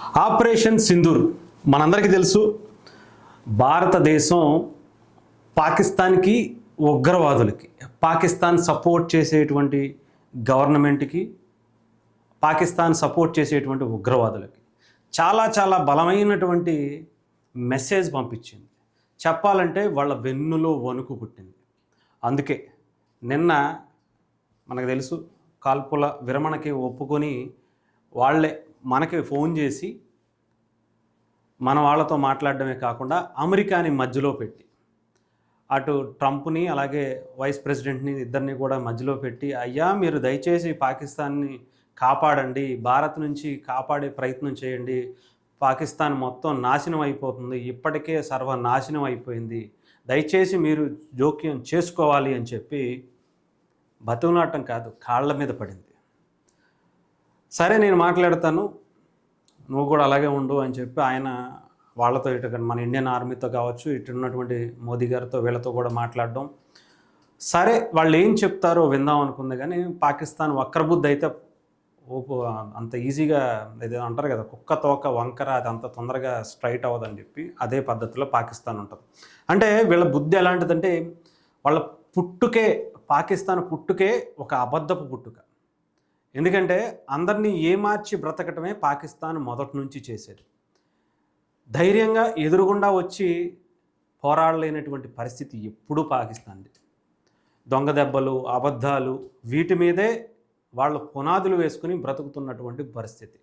Operation Sindoor మనందరికీ తెలుసు. భారతదేశం పాకిస్తాన్కి ఉగ్రవాదులకి పాకిస్తాన్ సపోర్ట్ చేసేటువంటి గవర్నమెంట్కి పాకిస్తాన్ సపోర్ట్ చేసేటువంటి ఉగ్రవాదులకి చాలా చాలా బలమైనటువంటి మెసేజ్ పంపించింది. చెప్పాలంటే వాళ్ళ వెన్నులో వణుకు పుట్టింది. అందుకే నిన్న మనకు తెలుసు కాల్పుల విరమణకి ఒప్పుకొని వాళ్ళే మనకి ఫోన్ చేసి మన వాళ్ళతో మాట్లాడడమే కాకుండా అమెరికాని మధ్యలో పెట్టి అటు ట్రంప్ని అలాగే వైస్ ప్రెసిడెంట్ని ఇద్దరిని కూడా మధ్యలో పెట్టి అయ్యా మీరు దయచేసి పాకిస్తాన్ని కాపాడండి భారత్ నుంచి కాపాడే ప్రయత్నం చేయండి పాకిస్తాన్ మొత్తం నాశనం అయిపోతుంది ఇప్పటికే సర్వనాశనం అయిపోయింది దయచేసి మీరు జోక్యం చేసుకోవాలి అని చెప్పి బతుకులాటం కాదు కాళ్ళ మీద పడింది. సరే నేను మాట్లాడతాను. నువ్వు కూడా అలాగే ఉండు అని చెప్పి ఆయన వాళ్ళతో ఇటు మన ఇండియన్ ఆర్మీతో కావచ్చు ఇటు ఉన్నటువంటి మోదీ గారితో వీళ్ళతో కూడా మాట్లాడడం. సరే వాళ్ళు ఏం చెప్తారో విందాం అనుకుంది కానీ పాకిస్తాన్ వక్రబుద్ధి అయితే ఓపు అంత ఈజీగా ఏదో అంటారు కదా కుక్క తోక వంకర అది అంత తొందరగా స్ట్రైట్ అవ్వదని చెప్పి అదే పద్ధతిలో పాకిస్తాన్ ఉంటుంది. అంటే వీళ్ళ బుద్ధి ఎలాంటిదంటే వాళ్ళ పుట్టుకే పాకిస్తాన్ పుట్టుకే ఒక అబద్ధపు పుట్టుక. ఎందుకంటే అందరినీ ఏమార్చి బ్రతకటమే పాకిస్తాన్ మొదటి నుంచి చేసేది. ధైర్యంగా ఎదురుగుండా వచ్చి పోరాడలేనటువంటి పరిస్థితి ఎప్పుడూ పాకిస్తాన్ది. దొంగ దెబ్బలు అబద్ధాలు వీటి మీదే వాళ్ళు పునాదులు వేసుకుని బ్రతుకుతున్నటువంటి పరిస్థితి.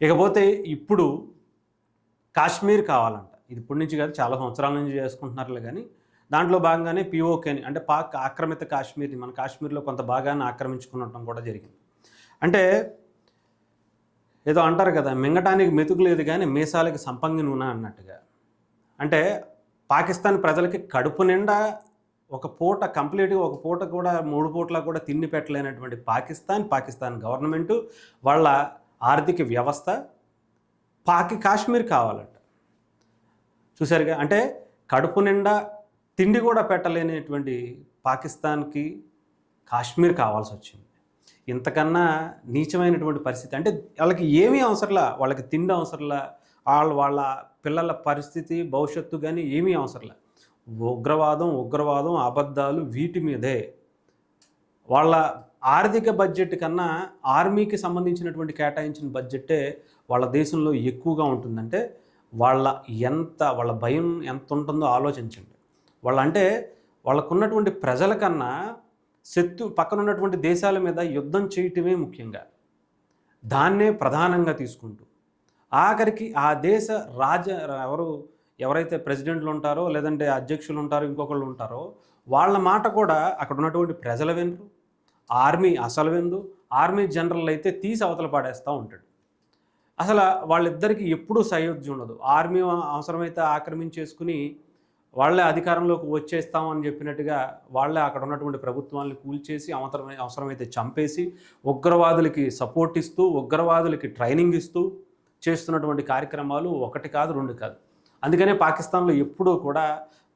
ఇకపోతే ఇప్పుడు కాశ్మీర్ కావాలంట. ఇది ఇప్పటి నుంచి కాదు చాలా సంవత్సరాల నుంచి చేసుకుంటున్నారులే కానీ దాంట్లో భాగంగానే పిఓకేని అంటే పాక్ ఆక్రమిత కాశ్మీర్ని మన కాశ్మీర్లో కొంత భాగాన్ని ఆక్రమించుకునటం కూడా జరిగింది. అంటే ఏదో అంటారు కదా మింగటానికి మెతుకు లేదు కానీ మీసాలకి సంపంగి నూనె అన్నట్టుగా. అంటే పాకిస్తాన్ ప్రజలకి కడుపు నిండా ఒక పూట కంప్లీట్గా ఒక పూట కూడా మూడు పూట్ల కూడా తిండి పెట్టలేనటువంటి పాకిస్తాన్ పాకిస్తాన్ గవర్నమెంటు వాళ్ళ ఆర్థిక వ్యవస్థ పాకి కాశ్మీర్ కావాలంట. చూసారుగా అంటే కడుపు నిండా తిండి కూడా పెట్టలేనటువంటి పాకిస్తాన్కి కాశ్మీర్ కావాల్సి వచ్చింది ఇంతకన్నా నీచమైనటువంటి పరిస్థితి. అంటే వాళ్ళకి ఏమీ అవసరంలా వాళ్ళకి తిండి అవసరంలా వాళ్ళ వాళ్ళ పిల్లల పరిస్థితి భవిష్యత్తు కానీ ఏమీ అవసరంలా. ఉగ్రవాదం ఉగ్రవాదం అబద్ధాలు వీటి మీదే. వాళ్ళ ఆర్థిక బడ్జెట్ కన్నా ఆర్మీకి సంబంధించినటువంటి కేటాయించిన బడ్జెట్టే వాళ్ళ దేశంలో ఎక్కువగా ఉంటుందంటే వాళ్ళ ఎంత వాళ్ళ భయం ఎంత ఉంటుందో ఆలోచించండి. వాళ్ళ అంటే వాళ్ళకున్నటువంటి ప్రజల కన్నా శత్రు పక్కన ఉన్నటువంటి దేశాల మీద యుద్ధం చేయటమే ముఖ్యంగా. దాన్నే ప్రధానంగా తీసుకుంటూ ఆఖరికి ఆ దేశ రాజ ఎవరు ఎవరైతే ప్రెసిడెంట్లు ఉంటారో లేదంటే అధ్యక్షులు ఉంటారో ఇంకొకళ్ళు ఉంటారో వాళ్ళ మాట కూడా అక్కడ ఉన్నటువంటి ప్రజల వెందు ఆర్మీ అసలు వెందు ఆర్మీ జనరల్ అయితే తీసి అవతల పాడేస్తూ ఉంటాడు. అసలు వాళ్ళిద్దరికీ ఎప్పుడూ సయోధ్య ఉండదు. ఆర్మీ అవసరమైతే ఆక్రమించేసుకుని వాళ్ళే అధికారంలోకి వచ్చేస్తామని చెప్పినట్టుగా వాళ్ళే అక్కడ ఉన్నటువంటి ప్రభుత్వాన్ని కూల్చేసి అవసరమై అవసరమైతే చంపేసి ఉగ్రవాదులకి సపోర్ట్ ఇస్తూ ఉగ్రవాదులకి ట్రైనింగ్ ఇస్తూ చేస్తున్నటువంటి కార్యక్రమాలు ఒకటి కాదు రెండు కాదు. అందుకనే పాకిస్తాన్లో ఎప్పుడూ కూడా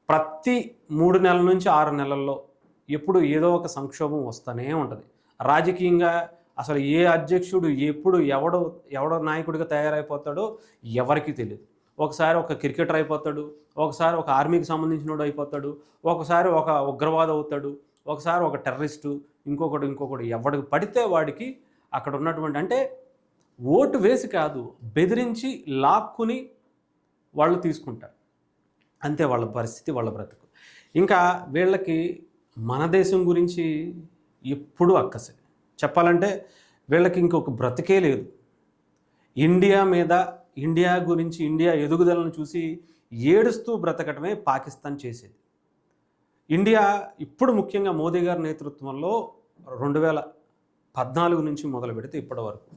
ప్రతి మూడు నెలల నుంచి ఆరు నెలల్లో ఎప్పుడు ఏదో ఒక సంక్షోభం వస్తూనే ఉంటుంది. రాజకీయంగా అసలు ఏ అధ్యక్షుడు ఎప్పుడు ఎవడు ఎవడో నాయకుడిగా తయారైపోతాడో ఎవరికీ తెలియదు ఒకసారి ఒక క్రికెటర్ అయిపోతాడు ఒకసారి ఒక ఆర్మీకి సంబంధించినోడు అయిపోతాడు ఒకసారి ఒక ఉగ్రవాద అవుతాడు ఒకసారి ఒక టెర్రరిస్టు ఇంకొకటి ఇంకొకటి ఎవడికి పడితే వాడికి అక్కడ ఉన్నటువంటి అంటే ఓటు వేసి కాదు బెదిరించి లాక్కుని వాళ్ళు తీసుకుంటారు. అంతే వాళ్ళ పరిస్థితి వాళ్ళ బ్రతుకు. ఇంకా వీళ్ళకి మన దేశం గురించి ఎప్పుడూ అక్కసే. చెప్పాలంటే వీళ్ళకి ఇంకొక బ్రతికే లేదు. ఇండియా మీద ఇండియా గురించి ఇండియా ఎదుగుదలను చూసి ఏడుస్తూ బ్రతకటమే పాకిస్తాన్ చేసేది. ఇండియా ఇప్పుడు ముఖ్యంగా మోదీ గారి నేతృత్వంలో రెండు వేల పద్నాలుగు నుంచి మొదలు పెడితే ఇప్పటి వరకు.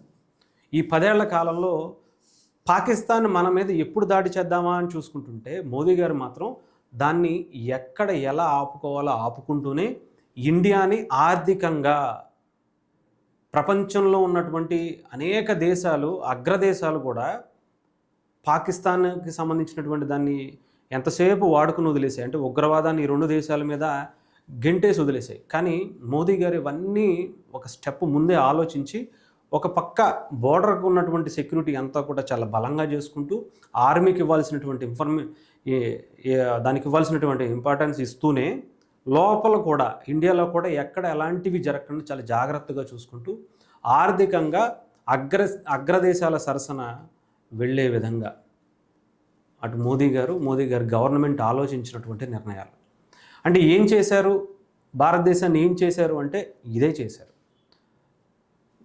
ఈ పదేళ్ళ కాలంలో పాకిస్తాన్ మన మీద ఎప్పుడు దాడి చేద్దామా అని చూసుకుంటుంటే మోదీ గారు మాత్రం దాన్ని ఎక్కడ ఎలా ఆపుకోవాలో ఆపుకుంటూనే ఇండియాని ఆర్థికంగా ప్రపంచంలో ఉన్నటువంటి అనేక దేశాలు అగ్రదేశాలు కూడా పాకిస్తాన్కి సంబంధించినటువంటి దాన్ని ఎంతసేపు వాడుకుని వదిలేసాయి? అంటే ఉగ్రవాదాన్ని ఈ రెండు దేశాల మీద గెంటేసి వదిలేసాయి. కానీ మోదీ గారు ఇవన్నీ ఒక స్టెప్ ముందే ఆలోచించి ఒక పక్క బోర్డర్కు ఉన్నటువంటి సెక్యూరిటీ అంతా కూడా చాలా బలంగా చేసుకుంటూ ఆర్మీకి ఇవ్వాల్సినటువంటి ఇన్ఫర్మే దానికి ఇవ్వాల్సినటువంటి ఇంపార్టెన్స్ ఇస్తూనే లోపల కూడా ఇండియాలో కూడా ఎక్కడ ఎలాంటివి జరగకుండా చాలా జాగ్రత్తగా చూసుకుంటూ ఆర్థికంగా అగ్ర అగ్రదేశాల సరసన వెళ్ళే విధంగా. అటు మోదీ గారు మోదీ గారు గవర్నమెంట్ ఆలోచించినటువంటి నిర్ణయాలు. అంటే ఏం చేశారు? భారతదేశాన్ని ఏం చేశారు అంటే ఇదే చేశారు.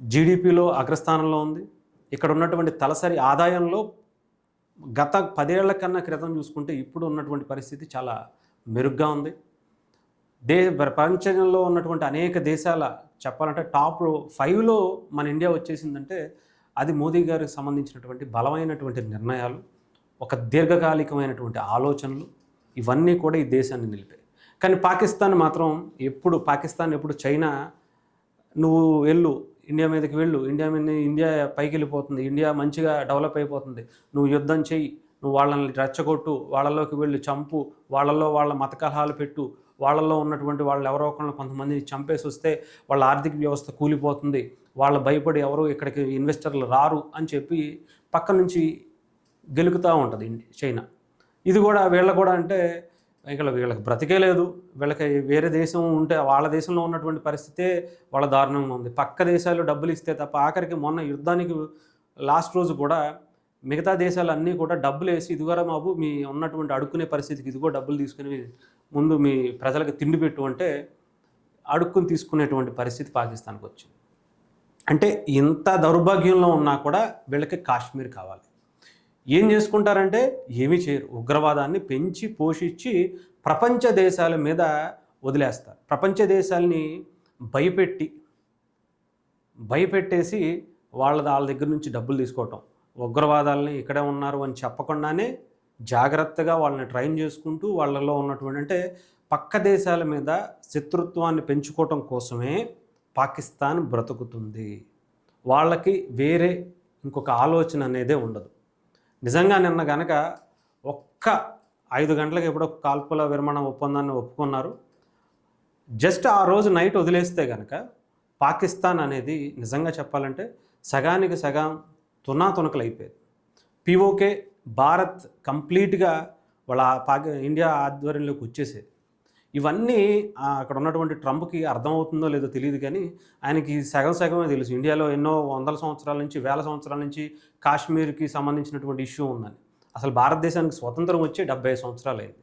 జీడిపిలో అగ్రస్థానంలో ఉంది. ఇక్కడ ఉన్నటువంటి తలసరి ఆదాయంలో గత పదేళ్ళ కన్నా క్రితం చూసుకుంటే ఇప్పుడు ఉన్నటువంటి పరిస్థితి చాలా మెరుగ్గా ఉంది. దే ప్రపంచంలో ఉన్నటువంటి అనేక దేశాల చెప్పాలంటే టాప్ ఫైవ్లో మన ఇండియా వచ్చేసిందంటే అది మోదీ గారికి సంబంధించినటువంటి బలమైనటువంటి నిర్ణయాలు ఒక దీర్ఘకాలికమైనటువంటి ఆలోచనలు ఇవన్నీ కూడా ఈ దేశాన్ని నిలిపాయి. కానీ పాకిస్తాన్ మాత్రం ఎప్పుడు పాకిస్తాన్ ఎప్పుడు చైనా నువ్వు వెళ్ళు ఇండియా మీదకి వెళ్ళు ఇండియా మీద ఇండియా పైకి వెళ్ళిపోతుంది ఇండియా మంచిగా డెవలప్ అయిపోతుంది నువ్వు యుద్ధం చెయ్యి నువ్వు వాళ్ళని రెచ్చగొట్టు వాళ్ళలోకి వెళ్ళి చంపు వాళ్ళల్లో వాళ్ళ మత కలహాలు పెట్టు వాళ్ళల్లో ఉన్నటువంటి వాళ్ళు ఎవరో ఒకళ్ళు కొంతమందిని చంపేసి వస్తే వాళ్ళ ఆర్థిక వ్యవస్థ కూలిపోతుంది వాళ్ళు భయపడి ఎవరు ఇక్కడికి ఇన్వెస్టర్లు రారు అని చెప్పి పక్క నుంచి గెలుకుతూ ఉంటుంది చైనా. ఇది కూడా వీళ్ళ కూడా అంటే ఇక్కడ వీళ్ళకి బ్రతికే లేదు. వీళ్ళకి వేరే దేశం ఉంటే వాళ్ళ దేశంలో ఉన్నటువంటి పరిస్థితే వాళ్ళ దారుణంగా ఉంది. పక్క దేశాలు డబ్బులు ఇస్తే తప్ప ఆఖరికి మొన్న యుద్ధానికి లాస్ట్ రోజు కూడా మిగతా దేశాలు అన్నీ కూడా డబ్బులు వేసి ఇదిగోరా బాబు మీ ఉన్నటువంటి అడుక్కునే పరిస్థితికి ఇదిగో డబ్బులు తీసుకుని ముందు మీ ప్రజలకు తిండి పెట్టు అంటే అడుక్కుని తీసుకునేటువంటి పరిస్థితి పాకిస్తాన్కి వచ్చింది. అంటే ఇంత దౌర్భాగ్యంలో ఉన్నా కూడా వీళ్ళకి కాశ్మీర్ కావాలి. ఏం చేసుకుంటారంటే ఏమీ చేయరు. ఉగ్రవాదాన్ని పెంచి పోషించి ప్రపంచ దేశాల మీద వదిలేస్తారు. ప్రపంచ దేశాలని భయపెట్టి భయపెట్టేసి వాళ్ళ వాళ్ళ దగ్గర నుంచి డబ్బులు తీసుకోవటం. ఉగ్రవాదాలని ఇక్కడే ఉన్నారు అని చెప్పకుండానే జాగ్రత్తగా వాళ్ళని ట్రైన్ చేసుకుంటూ వాళ్ళలో ఉన్నటువంటి అంటే పక్క దేశాల మీద శత్రుత్వాన్ని పెంచుకోవటం కోసమే పాకిస్తాన్ బ్రతుకుతుంది. వాళ్ళకి వేరే ఇంకొక ఆలోచన అనేదే ఉండదు. నిజంగా నిన్న గనక ఒక్క ఐదు గంటలకు ఎప్పుడో కాల్పుల విరమణ ఒప్పందాన్ని ఒప్పుకున్నారు. జస్ట్ ఆ రోజు నైట్ వదిలేస్తే కనుక పాకిస్తాన్ అనేది నిజంగా చెప్పాలంటే సగానికి సగం తునా తునకలు అయిపోయేది పిఓకే భారత్ కంప్లీట్గా వాళ్ళ పాకి ఇండియా ఆధ్వర్యంలోకి వచ్చేసేది. ఇవన్నీ అక్కడ ఉన్నటువంటి ట్రంప్కి అర్థమవుతుందో లేదో తెలియదు కానీ ఆయనకి సగం సగమే తెలుసు. ఇండియాలో ఎన్నో వందల సంవత్సరాల నుంచి వేల సంవత్సరాల నుంచి కాశ్మీర్కి సంబంధించినటువంటి ఇష్యూ ఉందని. అసలు భారతదేశానికి స్వతంత్రం వచ్చి డెబ్బై సంవత్సరాలు అయింది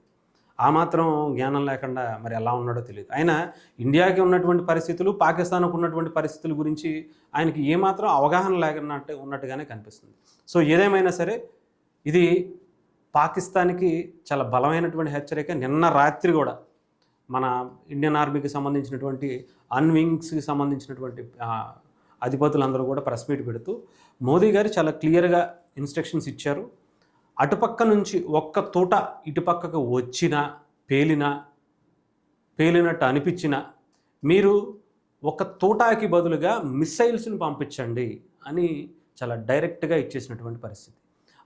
ఆ మాత్రం జ్ఞానం లేకుండా మరి ఎలా ఉన్నాడో తెలియదు ఆయన ఇండియాకి ఉన్నటువంటి పరిస్థితులు పాకిస్తాన్కు ఉన్నటువంటి పరిస్థితుల గురించి ఆయనకి ఏమాత్రం అవగాహన లేకున్నట్టు ఉన్నట్టుగానే కనిపిస్తుంది. సో ఏదేమైనా సరే ఇది పాకిస్తాన్కి చాలా బలమైనటువంటి హెచ్చరిక. నిన్న రాత్రి కూడా మన ఇండియన్ ఆర్మీకి సంబంధించినటువంటి అన్వింగ్స్కి సంబంధించినటువంటి అధిపతులందరూ కూడా ప్రెస్ మీట్ పెడుతూ మోదీ గారు చాలా క్లియర్గా ఇన్స్ట్రక్షన్స్ ఇచ్చారు. అటుపక్క నుంచి ఒక్క తోట ఇటుపక్కకు వచ్చినా పేలినా పేలినట్టు అనిపించినా మీరు ఒక తోటాకి బదులుగా మిస్సైల్స్ని పంపించండి అని చాలా డైరెక్ట్గా ఇచ్చేసినటువంటి పరిస్థితి.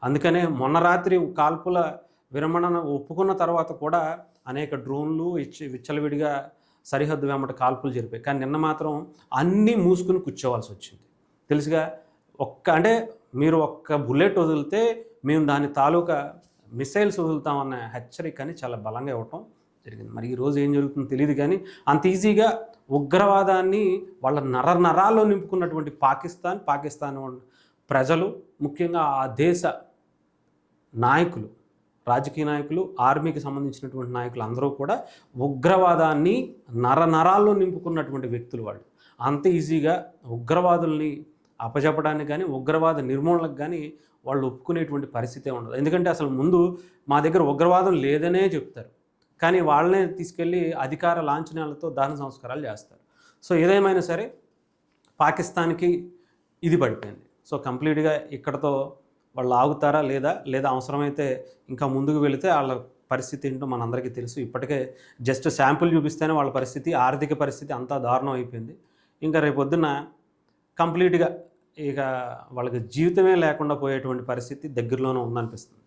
అందుకనే మొన్న రాత్రి కాల్పుల విరమణను ఒప్పుకున్న తర్వాత కూడా అనేక డ్రోన్లు ఇచ్చి విచ్చలవిడిగా సరిహద్దు వెంబట కాల్పులు జరిపాయి. కానీ నిన్న మాత్రం అన్నీ మూసుకుని కూర్చోవాల్సి వచ్చింది. తెలుసుగా ఒక్క అంటే మీరు ఒక్క బుల్లెట్ వదిలితే మేము దాని తాలూకా మిసైల్స్ వదులుతామన్న హెచ్చరికని చాలా బలంగా ఇవ్వటం జరిగింది. మరి ఈరోజు ఏం జరుగుతుందో తెలియదు కానీ అంత ఈజీగా ఉగ్రవాదాన్ని వాళ్ళ నర నరాల్లో నింపుకున్నటువంటి పాకిస్తాన్ పాకిస్తాన్ ప్రజలు ముఖ్యంగా ఆ దేశ నాయకులు రాజకీయ నాయకులు ఆర్మీకి సంబంధించినటువంటి నాయకులు అందరూ కూడా ఉగ్రవాదాన్ని నర నరాల్లో నింపుకున్నటువంటి వ్యక్తులు వాళ్ళు. అంత ఈజీగా ఉగ్రవాదుల్ని అపజెప్పడానికి కానీ ఉగ్రవాద నిర్మూలనకు కానీ వాళ్ళు ఒప్పుకునేటువంటి పరిస్థితే ఉండదు. ఎందుకంటే అసలు ముందు మా దగ్గర ఉగ్రవాదం లేదనే చెప్తారు. కానీ వాళ్ళనే తీసుకెళ్ళి అధికార లాంఛనాలతో దహన సంస్కారాలు చేస్తారు. సో ఏదేమైనా సరే పాకిస్తాన్కి ఇది పడిపోయింది. సో కంప్లీట్గా ఇక్కడతో వాళ్ళు ఆగుతారా లేదా? లేదా అవసరమైతే ఇంకా ముందుకు వెళితే వాళ్ళ పరిస్థితి ఏంటో మనందరికీ తెలుసు. ఇప్పటికే జస్ట్ శాంపుల్ చూపిస్తేనే వాళ్ళ పరిస్థితి ఆర్థిక పరిస్థితి అంతా దారుణం అయిపోయింది. ఇంకా రేపొద్దున కంప్లీట్గా ఇక వాళ్ళకి జీవితమే లేకుండా పోయేటువంటి పరిస్థితి దగ్గరలోనే ఉందనిపిస్తుంది.